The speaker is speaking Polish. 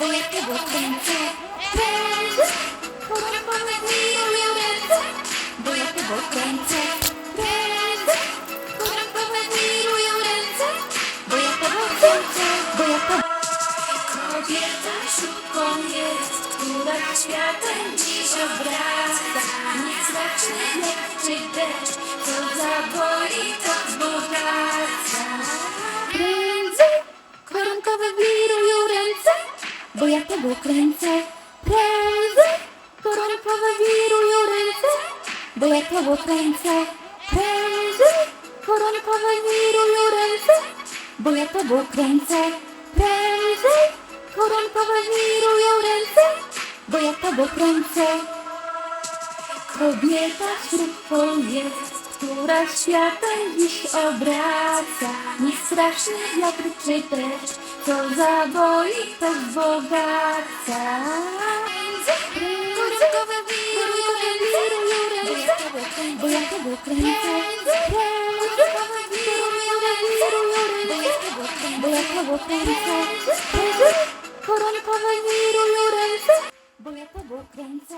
Bo ja tego kręcę Prędzej Koronkowe wirują ręce Bo ja tego kręcę Prędzej Koronkowe wirują ręce Bo ja tego kręcę Bo Kobieta szybką jest Która światem dziś obraca. Niezraczny jak czy deszcz Bo ja tego kręcę. Prędzej Koronkowe wirują ręce. Bo ja tego kręcę. Prędzej Koronkowe wirują ręce. Bo ja tego kręcę. Prędzej Koronkowe wirują ręce. Bo ja tego kręcę. Kobieta śrubką jest, która światem dziś obraca. Nie straszny wiatr czy deszcz, co zaboi, to wzbogaca. Koronkowe wirują ręce, bo ja tego kręcę. Koronkowe wirują ręce, bo ja tego kręcę. Koronkowe wirują ręce, bo ja tego kręcę.